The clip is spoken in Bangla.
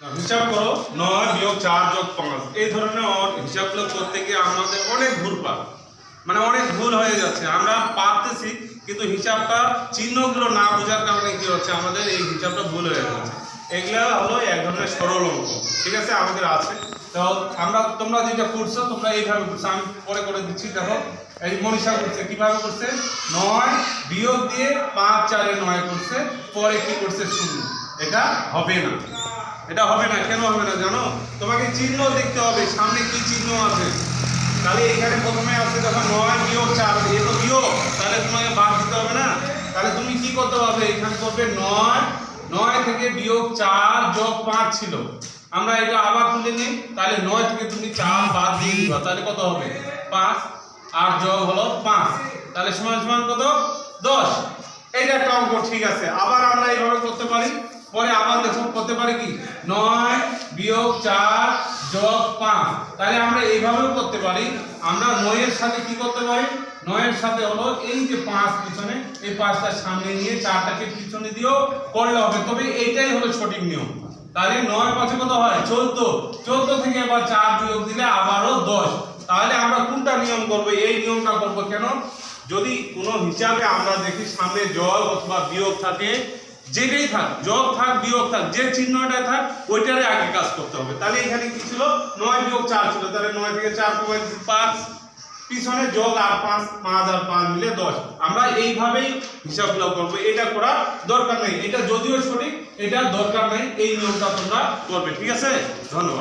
হিসাব করো, নয় বিয়োগ চার যোগ পাঁচ। এই ধরনের হিসাবগুলো করতে গিয়ে আমাদের অনেক ভুল পা মানে অনেক ভুল হয়ে যাচ্ছে। আমরা পারতেছি, কিন্তু হিসাবটা, চিহ্নগুলো না বোঝার কারণে কি হচ্ছে? আমাদের এই হিসাবটা ভুল হয়ে যাচ্ছে। এগুলো হলো এক ধরনের সরল অঙ্ক। ঠিক আছে? আমাদের আছে। তো আমরা, তোমরা যেটা করছ, তোমরা এইভাবে করছ। আমি পরে করে দিচ্ছি, দেখো। এই মনীষা করছে, কীভাবে করছে? নয় বিয়োগ দিয়ে পাঁচ চারে নয় করছে। পরে কি করছে? শূন্য। এটা হবে না। এটা হবে না, কেন হবে না জানো? তোমাকে চিহ্ন দেখতে হবে, সামনে কি চিহ্ন আছে? তাহলে এখানে প্রথমে আছে যখন নয় বিয়োগ চার, এ তো বিয়োগ তাহলে তোমাকে বাদ দিতে হবে না? তাহলে তুমি কি করতে পারবে? এখানে করবে নয় নয় থেকে বিয়োগ চার যোগ পাঁচ ছিল। আমরা এটা আবার তুলে নিই, তাহলে নয় থেকে তুমি চার বাদ দিয়ে দিবা, তাহলে কত হবে? পাঁচ আর যোগ হলো পাঁচ। তাহলে সমান সমান কত? দশ। এইটা একটা অঙ্ক, ঠিক আছে। আবার আমরা এইভাবে করতে পারি। পরে আবার দেখুন করতে পারি কি? নয় বিয়োগ চার যোগ পাঁচ। তাহলে আমরা এইভাবেও করতে পারি। আমরা নয়ের সাথে কি করতে পারি? নয়ের সাথে হলো এই যে পাঁচ পিছনে, এই পাঁচটা সামনে নিয়ে চারটাকে পিছনে দিয়েও করলে হবে। তবে এইটাই হলো সঠিক নিয়ম। তাহলে নয় পাঁচে কত হয়? চোদ্দ। চোদ্দ থেকে এবার চার বিয়োগ দিলে আবারও দশ। তাহলে আমরা কোনটা নিয়ম করব? এই নিয়মটা করব কেন? যদি কোনো হিসাবে আমরা দেখি সামনে যোগ অথবা বিয়োগ থাকে যেটাই থাক, যোগ থাক, বিয়োগ থাক, যে চিহ্নটা থাক ওইটারে আগে কাজ করতে হবে। তাহলে এখানে কি ছিল? নয় বিয়োগ চার ছিল। তাহলে নয় থেকে চার পাঁচ। পিছনে যোগ আর পাঁচ পাঁচ আর পাঁচ মিলে দশ। আমরা এইভাবেই হিসাবগুলো করব। এটা করা দরকার নেই। এটা যদিও সঠিক এটা দরকার নেই। এই নিয়মটা তোমরা করবে। ঠিক আছে? ধন্যবাদ।